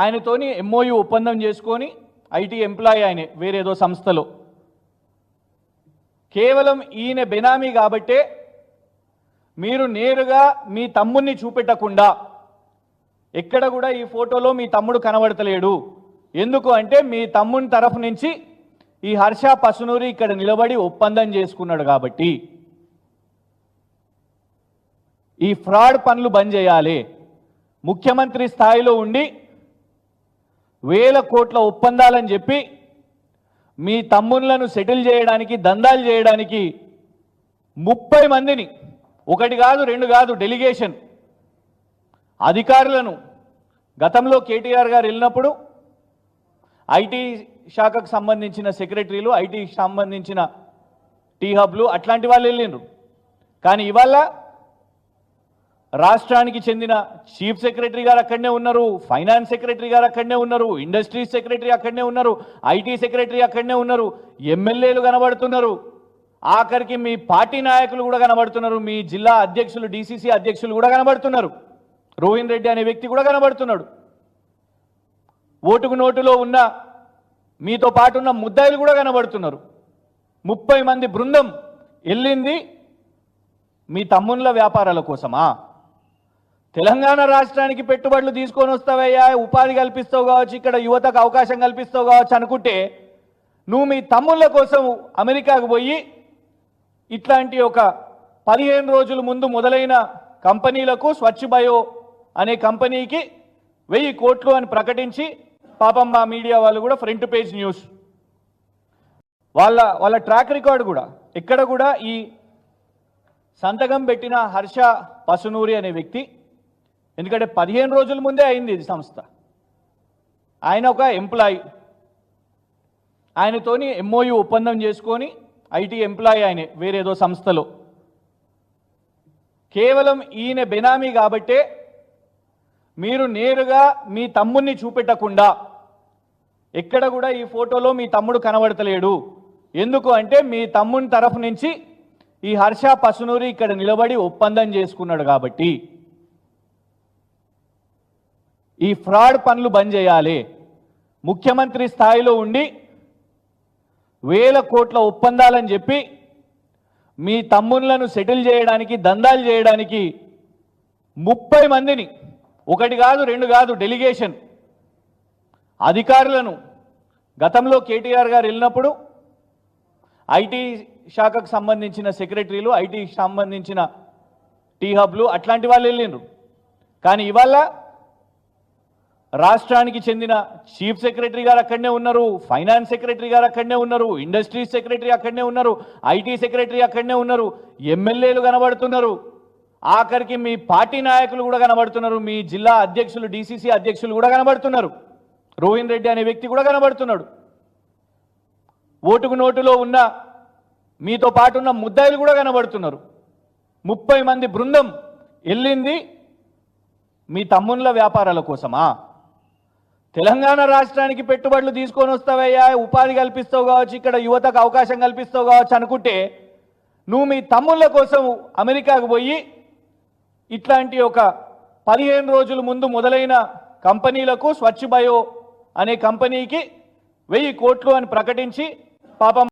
ఆయనతోని MoU ఒప్పందం చేసుకొని IT employee ఆయన వేరేదో సంస్థలో. కేవలం ఈయన బెనామీ కాబట్టే మీరు నేరుగా మీ తమ్ముణ్ణి చూపెట్టకుండా ఎక్కడ కూడా ఈ ఫోటోలో మీ తమ్ముడు కనబడతలేడు. ఎందుకు అంటే మీ తమ్ముని తరఫు నుంచి ఈ హర్ష పసునూరి ఇక్కడ నిలబడి ఒప్పందం చేసుకున్నాడు కాబట్టి. ఈ ఫ్రాడ్ పనులు బంద్ చేయాలి. ముఖ్యమంత్రి స్థాయిలో ఉండి వేల కోట్ల ఒప్పందాలని చెప్పి మీ తమ్ముళ్ళను సెటిల్ చేయడానికి దందాలు చేయడానికి ముప్పై మందిని ఒకటి కాదు రెండు కాదు డెలిగేషన్ అధికారులను గతంలో కేటీఆర్ గారు వెళ్ళినప్పుడు ఐటీ శాఖకు సంబంధించిన సెక్రటరీలు ఐటీ సంబంధించిన టీ హబ్లు అట్లాంటి వాళ్ళు వెళ్ళిండ్రు. కానీ ఇవాళ రాష్ట్రానికి చెందిన చీఫ్ సెక్రటరీ గారు అక్కడనే ఉన్నారు ఫైనాన్స్ సెక్రటరీ గారు అక్కడనే ఉన్నారు ఇండస్ట్రీస్ సెక్రటరీ అక్కడనే ఉన్నారు ఐటీ సెక్రటరీ అక్కడనే ఉన్నారు ఎమ్మెల్యేలు కనబడుతున్నారు. ఆఖరికి మీ పార్టీ నాయకులు కూడా కనబడుతున్నారు మీ జిల్లా అధ్యక్షులు డీసీసీ అధ్యక్షులు కూడా కనబడుతున్నారు రోహిన్ రెడ్డి అనే వ్యక్తి కూడా కనబడుతున్నాడు. ఓటుకు నోటులో ఉన్న మీతో పాటు ఉన్న ముద్దాయిలు కూడా కనబడుతున్నారు. ముప్పై మంది బృందం వెళ్ళింది మీ తమ్ముళ్ళ వ్యాపారాల కోసమా? తెలంగాణ రాష్ట్రానికి పెట్టుబడులు తీసుకొని వస్తావయ్యా ఉపాధి కల్పిస్తావు కావచ్చు ఇక్కడ యువతకు అవకాశం కల్పిస్తావు కావచ్చు అనుకుంటే నువ్వు మీ తమ్ముళ్ళ కోసం అమెరికాకు పోయి ఇట్లాంటి ఒక పదిహేను రోజుల ముందు మొదలైన కంపెనీలకు స్వచ్ఛ బయో అనే కంపెనీకి వెయ్యి కోట్లు అని ప్రకటించి పాపం మా మీడియా వాళ్ళు కూడా ఫ్రంట్ పేజ్ న్యూస్. వాళ్ళ వాళ్ళ ట్రాక్ రికార్డు కూడా ఎక్కడ కూడా ఈ సంతకం పెట్టిన హర్ష పసునూరి అనే వ్యక్తి ఎందుకంటే పదిహేను రోజుల ముందే అయింది ఇది సంస్థ. ఆయన ఒక ఎంప్లాయీ ఆయనతోని ఎంఓయు ఒప్పందం చేసుకొని ఐటీ ఎంప్లాయీ ఆయన వేరేదో సంస్థలో. కేవలం ఈయన బెనామీ కాబట్టే మీరు నేరుగా మీ తమ్ముణ్ణి చూపెట్టకుండా ఎక్కడ కూడా ఈ ఫోటోలో మీ తమ్ముడు కనబడతలేడు. ఎందుకు అంటే మీ తమ్ముని తరఫు నుంచి ఈ హర్ష పసునూరి ఇక్కడ నిలబడి ఒప్పందం చేసుకున్నాడు కాబట్టి. ఈ ఫ్రాడ్ పనులు బంద్ చేయాలి. ముఖ్యమంత్రి స్థాయిలో ఉండి వేల కోట్ల ఒప్పందాలని చెప్పి మీ తమ్ముళ్ళను సెటిల్ చేయడానికి దందాలు చేయడానికి ముప్పై మందిని ఒకటి కాదు రెండు కాదు డెలిగేషన్ అధికారులను గతంలో కేటీఆర్ గారు వెళ్ళినప్పుడు ఐటీ శాఖకు సంబంధించిన సెక్రటరీలు ఐటీ సంబంధించిన టీ హబ్లు అట్లాంటి వాళ్ళు వెళ్ళిండ్రు. కానీ ఇవాళ రాష్ట్రానికి చెందిన చీఫ్ సెక్రటరీ గారు అక్కడనే ఉన్నారు ఫైనాన్స్ సెక్రటరీ గారు అక్కడనే ఉన్నారు ఇండస్ట్రీస్ సెక్రటరీ అక్కడనే ఉన్నారు ఐటీ సెక్రటరీ అక్కడనే ఉన్నారు ఎమ్మెల్యేలు కనబడుతున్నారు. ఆఖరికి మీ పార్టీ నాయకులు కూడా కనబడుతున్నారు మీ జిల్లా అధ్యక్షులు డీసీసీ అధ్యక్షులు కూడా కనబడుతున్నారు రోహిన్ రెడ్డి అనే వ్యక్తి కూడా కనబడుతున్నాడు. ఓటుకు నోటులో ఉన్న మీతో పాటు ఉన్న ముద్దాయిలు కూడా కనబడుతున్నారు. ముప్పై మంది బృందం వెళ్ళింది మీ తమ్ముళ్ళ వ్యాపారాల కోసమా? తెలంగాణ రాష్ట్రానికి పెట్టుబడులు తీసుకొని వస్తావయ్యా ఉపాధి కల్పిస్తావు కావచ్చు ఇక్కడ యువతకు అవకాశం కల్పిస్తావు కావచ్చు అనుకుంటే నువ్వు మీ తమ్ముళ్ళ కోసం అమెరికాకు పోయి ఇట్లాంటి ఒక పదిహేను రోజుల ముందు మొదలైన కంపెనీలకు స్వచ్ఛ బయో అనే కంపెనీకి వెయ్యి కోట్లు అని ప్రకటించి పాపం